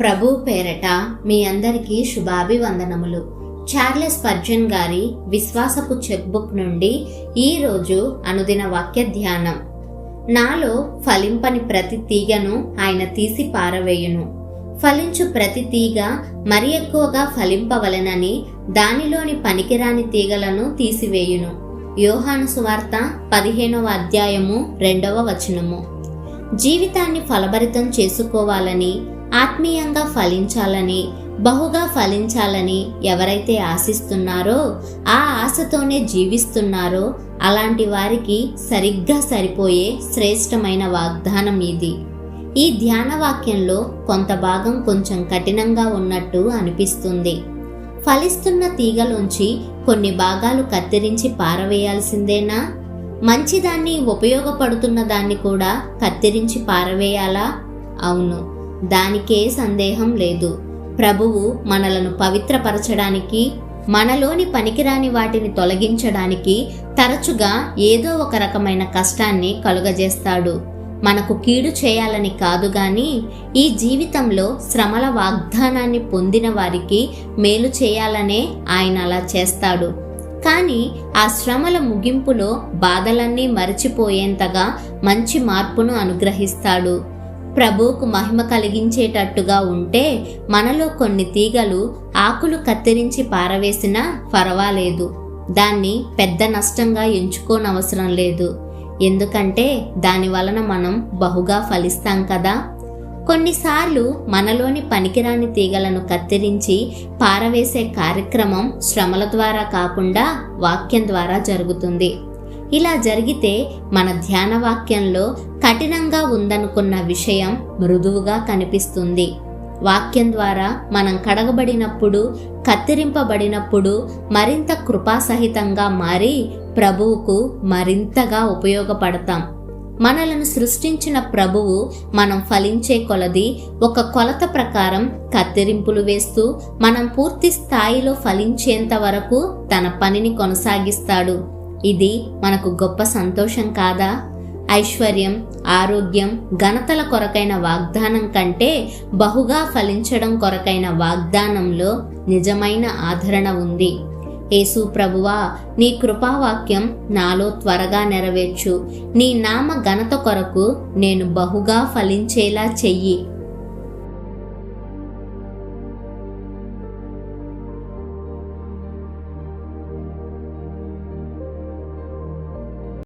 ప్రభు పేరట మీ అందరికీ శుభాభివందనములు. చార్లెస్ పర్జన్ గారి విశ్వాసపు చెక్బుక్ నుండి ఈ రోజు అనుదిన వాక్య ధ్యానం. నాలో ఫలింపని ప్రతి తీగను ఆయన తీసి పారవేయును. ఫలించు ప్రతి తీగ మరి ఎక్కువగా ఫలింపవలెనని దానిలోని పనికిరాని తీగలను తీసివేయును. యోహాను సువార్త పదిహేనవ అధ్యాయము రెండవ వచనము. జీవితాన్ని ఫలభరితం చేసుకోవాలని ఆత్మీయంగా ఫలించాలని బహుగా ఫలించాలని ఎవరైతే ఆశిస్తున్నారో ఆ ఆశతోనే జీవిస్తున్నారో అలాంటి వారికి సరిగ్గా సరిపోయే శ్రేష్టమైన వాగ్దానం ఇది. ఈ ధ్యాన వాక్యంలో కొంత భాగం కొంచెం కఠినంగా ఉన్నట్టు అనిపిస్తుంది. ఫలిస్తున్న తీగలోంచి కొన్ని భాగాలు కత్తిరించి పారవేయాల్సిందేనా? మంచిదాన్ని ఉపయోగపడుతున్న దాన్ని కూడా కత్తిరించి పారవేయాలా? అవును. దానికే సందేహం లేదు. ప్రభువు మనలను పవిత్రపరచడానికి మనలోని పనికిరాని వాటిని తొలగించడానికి తరచుగా ఏదో ఒక రకమైన కష్టాన్ని కలుగజేస్తాడు. మనకు కీడు చేయాలని కాదు గాని ఈ జీవితంలో శ్రమల వాగ్దానాన్ని పొందిన వారికి మేలు చేయాలనే ఆయన అలా చేస్తాడు. కానీ ఆ శ్రమల ముగింపులో బాధలన్నీ మరచిపోయేంతగా మంచి మార్పును అనుగ్రహిస్తాడు. ప్రభువుకు మహిమ కలిగించేటట్టుగా ఉంటే మనలో కొన్ని తీగలు ఆకులు కత్తిరించి పారవేసినా పర్వాలేదు దాన్ని పెద్ద నష్టంగా ఎంచుకోనవసరం లేదు. ఎందుకంటే దాని వలన మనం బహుగా ఫలిస్తాం కదా. కొన్నిసార్లు మనలోని పనికిరాని తీగలను కత్తిరించి పారవేసే కార్యక్రమం శ్రమల ద్వారా కాకుండా వాక్యం ద్వారా జరుగుతుంది. ఇలా జరిగితే మన ధ్యాన వాక్యంలో కఠినంగా ఉందనుకున్న విషయం మృదువుగా కనిపిస్తుంది. వాక్యం ద్వారా మనం కడగబడినప్పుడు కత్తిరింపబడినప్పుడు మరింత కృపాసహితంగా మారి ప్రభువుకు మరింతగా ఉపయోగపడతాం. మనలను సృష్టించిన ప్రభువు మనం ఫలించే కొలది ఒక కొలత ప్రకారం కత్తిరింపులు వేస్తూ మనం పూర్తి స్థాయిలో ఫలించేంత వరకు తన పనిని కొనసాగిస్తాడు. ఇది మనకు గొప్ప సంతోషం కాదా? ఐశ్వర్యం ఆరోగ్యం ఘనతల కొరకైన వాగ్దానం కంటే బహుగా ఫలించడం కొరకైన వాగ్దానంలో నిజమైన ఆదరణ ఉంది. యేసు ప్రభువా నీ కృపావాక్యం నాలో త్వరగా నెరవేర్చు. నీ నామ ఘనత కొరకు నేను బహుగా ఫలించేలా చెయ్యి.